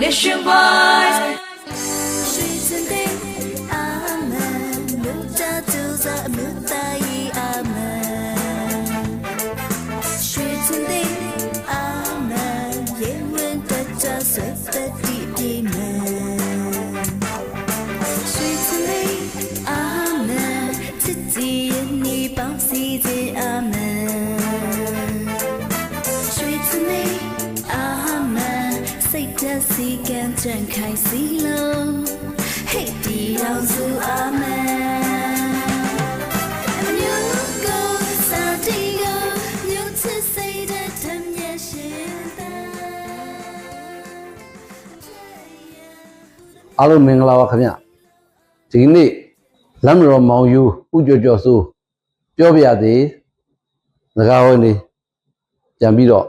paylaşıma. ကံကြံခိုင်စီလုံးဟိတ်ဒီအောင်စုအာမင်အမျိုးကိုစာတီကိုမြို့ချစ်စိတ်ဓာတ်ထမျက်ရှင်သာအားလုံးမင်္ဂလာပါခင်ဗျဒီနေ့လမ်းမတော်မောင်ယူဥကြော်ကြော်စိုးပြောပြရသေးစကားဟောနေပြန်ပြီးတော့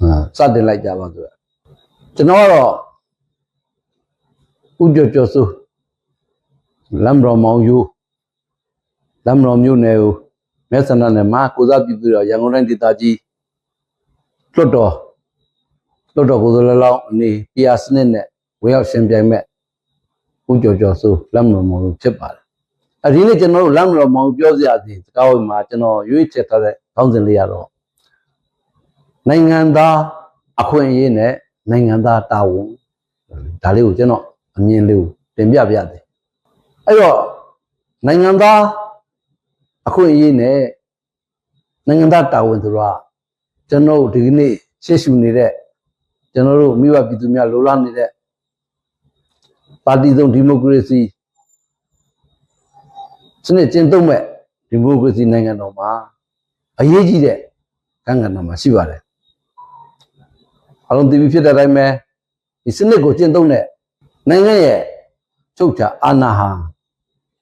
အာစတင်လိုက်ကြပါဆိုရကျွန်တော်ကတော့ ဥကြော်ကြော်စိုးလမ်းမတော်မောင်ယူလမ်းမတော်မြို့နယ်ကိုမဲဆန္ဒနယ်မှာကိုစားပြည်သူတော်ရန်ကုန်တိုင်းဒေသကြီးလွတ်တော်လွတ်တော်ကိုယ်စားလှယ်လောင်းအနေ PR စနစ်နဲ့ဝင်ရောက်ရှင်ပြိုင်မဲ့ဦးကျော်ကျော်စိုးလက်မတော်မောင်လို့ဖြစ်ပါတယ်။အဲဒီနေ့ကျွန်တော်တို့လက်မတော်မောင်ပြောစရာစီစကားဝိုင်းမှာကျွန်တော်ရွေးချယ်ထားတဲ့ခေါင်းစဉ်လေးရတော့နိုင်ငံသားအခွင့်အရေးနဲ့နိုင်ငံသားတာဝန်ဒါလေးကိုကျွန်တော် အမြင်လေးကိုတင်ပြပြတယ်။အဲ့တော့နိုင်ငံသားအခွင့်အရေးနဲ့နိုင်ငံသားတာဝန်ဆိုတာကျွန်တော်တို့ဒီနေ့ရှေ့ရှုနေတဲ့ကျွန်တော်တို့မိဘပြည်သူများလိုလားနေတဲ့ပါတီစုံဒီမိုကရေစီစနစ်ကျင့်သုံးမဲ့ဒီမိုကရေစီနိုင်ငံတော်မှာအရေးကြီးတဲ့ကံကဏ္ဍမှာရှိပါတယ်အလုံးတည်ပြီးဖြစ်တဲ့အတိုင်းပဲဒီစနစ်ကိုကျင့်သုံးတဲ့ နိုင်ငံရဲ့ချုပ်ချာအာဏာဟာ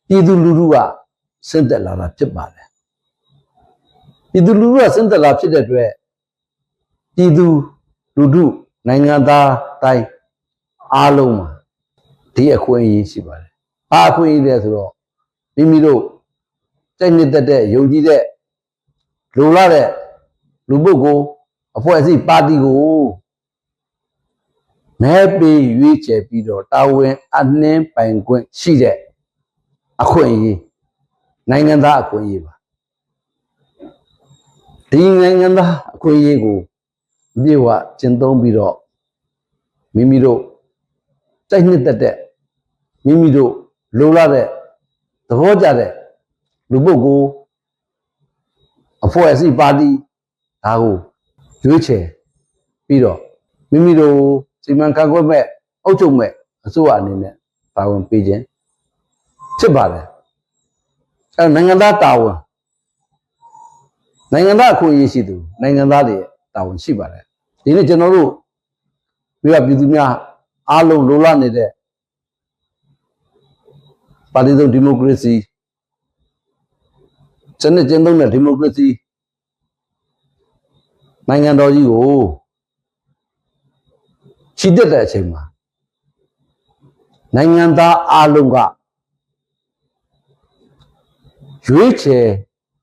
ပြည်သူလူထုကဆင့်သက်လာတာဖြစ်ပါတယ်ပြည်သူလူထုကဆင့်သက်လာဖြစ်တဲ့အတွက်ပြည်သူလူထုနိုင်ငံသားတိုင်းအားလုံးမှာဒီအခွင့်အရေးရှိပါတယ်။ဘာအခွင့်အရေးလဲဆိုတော့မိမိတို့စိတ်နှစ်သက်တဲ့ယုံကြည်တဲ့လိုလားတဲ့လူပုဂ္ဂိုလ်အဖွဲ့အစည်းပါတီကို မဲပေးရွေးချယ်ပြီးတော့တာဝန်အနှင်းပိုင်ခွင့်ရှိတဲ့အခွင့်အရေးနိုင်ငံသားအခွင့်အရေးပါဒီနိုင်ငံသားအခွင့်အရေးကိုအပြည့်အဝကျင့်သုံးပြီးတော့မိမိတို့စိတ်နှစ်သက်တဲ့မိမိတို့လိုလားတဲ့သဘောကျတဲ့လူပုဂ္ဂိုလ်အဖွဲ့အစည်းပါတီဒါကိုရွေးချယ်ပြီးတော့မိမိတို့ စီမံခန့်ခွဲမဲ့အုပ်ချုပ်မဲ့အစိုးရအနေနဲ့တာဝန်ပေးခြင်းဖြစ်ပါတယ်အဲနိုင်ငံသားတာဝန်နိုင်ငံသားအခွင့်အရေးရှိသူနိုင်ငံသားတွေရဲ့တာဝန်ရှိပါတယ်ဒီနေ့ကျွန်တော်တို့မိဘပြည်သူများအားလုံးလိုလားနေတဲ့ပါတီစုံဒီမိုကရေစီစနစ်ကျင့်သုံးတဲ့ဒီမိုကရေစီနိုင်ငံတော်ကြီးကို ချီတက်တဲ့အချိန်မှာနိုင်ငံသားအားလုံးကရွေးချယ်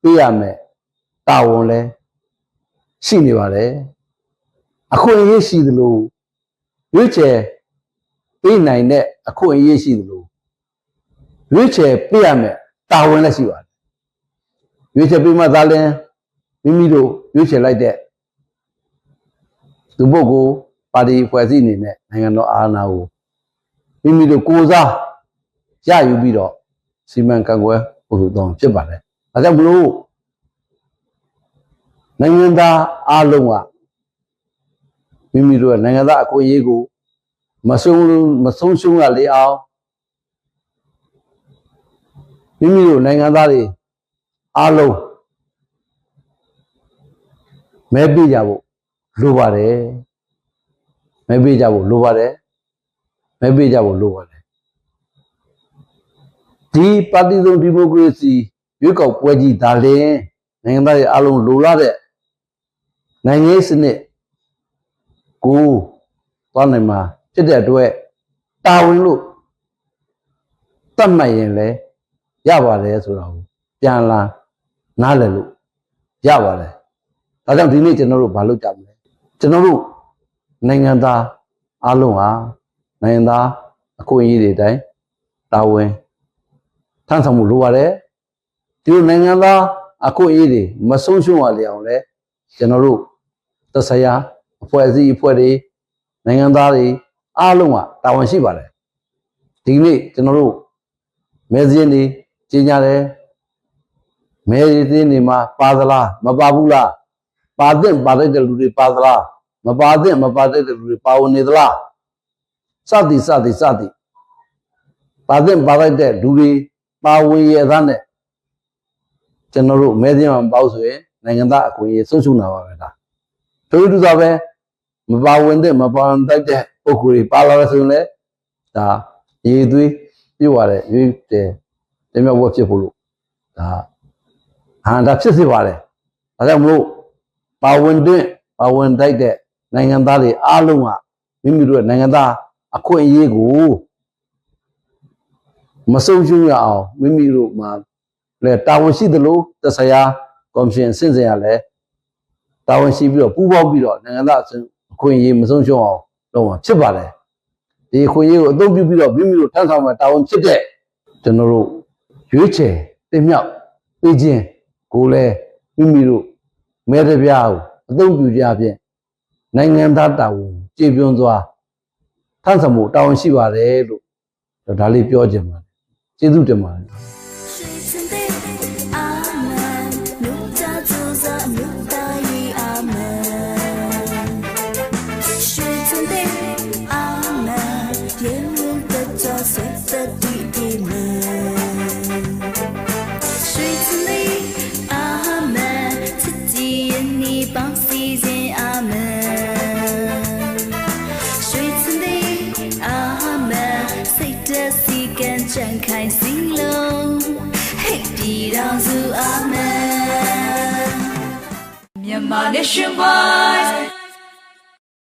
ပေးရမယ်တာဝန်လဲရှိနေပါတယ်အခွင့်အရေးရှိသလိုရွေးချယ်ပေးနိုင်တဲ့အခွင့်အရေးရှိသလိုရွေးချယ်ပေးရမယ်တာဝန်လည်းရှိပါတယ်ရွေးချယ်ပေးမှသာလျှင်မိမိတို့ရွေးချယ်လိုက်တဲ့သူပုဂ္ဂိုလ် ပါတီဖွဲ့စည်းအနေနဲ့နိုင်ငံတော်အာဏာကိုမိမိတို့ကိုယ်စားရယူပြီးတော့စီမံကန့်ကွယ်ပုံစံတော်ဖြစ်ပါတယ်ဒါကြောင့်မလို့နိုင်ငံသားအားလုံးကမိမိတို့ရဲ့နိုင်ငံသားအခွင့်အရေးကိုမဆုံးလို့မဆုံးရှုံးရလေအောင်မိမိတို့နိုင်ငံသားတွေအားလုံးမဲပေးကြဖို့လိုပါတယ် မဲပေးကြဖို့လိုပါတယ်မဲပေးကြဖို့လိုပါတယ်ဒီပါတီစုံဒီမိုကရေစီရွေးကောက်ပွဲကြီးဒါလျှင်နိုင်ငံသားတွေအားလုံးလိုလားတဲ့နိုင်ငံရေးစနစ်ကိုသွားနိုင်မှာဖြစ်တဲ့အတွက်တာဝန်လို့တတ်မှတ်ရင်လည်းရပါတယ်ဆိုတာကိုပြန်လာနားလည်လို့ရပါတယ်ဒါကြောင့်ဒီနေ့ကျွန်တော်တို့မလုပ်ကြဘူးလေကျွန်တော်တို့ နိုင်ငံသားအားလုံးဟာနိုင်ငံသားအခွင့်အရေးတွေအတိုင်းတာဝန်ထမ်းဆောင်မှုလိုပါတယ်ဒီလိုနိုင်ငံသားအခွင့်အရေးတွေမဆုံးရှုံးရလေအောင်လဲကျွန်တော်တို့သက်ဆိုင်ရာအဖွဲ့အစည်းအဖွဲ့တွေနိုင်ငံသားတွေအားလုံးကတာဝန်ရှိပါတယ်ဒီကနေ့ကျွန်တော်တို့မဲစင်းတွေကြီးညာတယ်မဲရည်သေးနေမှာပါသလားမပါဘူးလားပါတဲ့ပါတဲ့လူတွေပါသလား မပါတဲ့မပါတဲ့လူတွေပါဝင်နေသလားစသည်စသည်စသည်ပါတဲ့ပါလိုက်တဲ့လူတွေပါဝင်ရသားနဲ့ကျွန်တော်တို့မဲစင်းမှာမပေါ့ဆိုရင်နိုင်ငံသားအခွင့်အရေးဆုံးရှုံးတာပါပဲဒါထို့တူသာပဲမပါဝင်တဲ့မပါဝင်တတ်တဲ့ပုဂ္ဂိုလ်တွေပါလာတယ်ဆိုရင်လည်းဒါရည်သွေးပြုတ်ရတဲ့ရွေးတယ်တမျက်ဝက်ဖြစ်ဖို့လို့ဒါဟန်ဒါဖြစ်စေပါတယ်ဒါကြောင့်မလို့ပါဝင်တဲ့ပါဝင်တိုက်တဲ့ နိုင်ငံသားတွေအားလုံးကမိမိတို့ရဲ့နိုင်ငံသားအခွင့်အရေးကိုမဆုံးရှုံးရအောင်မိမိတို့မှာလဲတာဝန်ရှိသလိုတဆရာကော်မရှင်စင့်စင်ရလဲတာဝန်ရှိပြီးတော့ပူးပေါင်းပြီးတော့နိုင်ငံသားအခွင့်အရေးမဆုံးရှုံးအောင်လုပ်မှာဖြစ်ပါတယ်ဒီအခွင့်အရေးကိုအသုံးပြုပြီးတော့မိမိတို့ထမ်းဆောင်မှာတာဝန်ဖြစ်တဲ့ကျွန်တော်တို့ရွေးချယ်တင်မြောက်ပြီးခြင်းကိုလည်းမိမိတို့မဲတပြားကိုအသုံးပြုကြဖြင့် နိုင်ငံသားတာဝန်ကြည်ပြွန်စွာထမ်းဆောင်မှုတာဝန်ရှိပါတယ်လို့ဒါလေးပြောချင်ပါတယ်ကျေးဇူးတင်ပါတယ် န်ခိုင်စီလုံးဟဲ့ပြည်တော်စုအာမန်မြန်မာ nation wide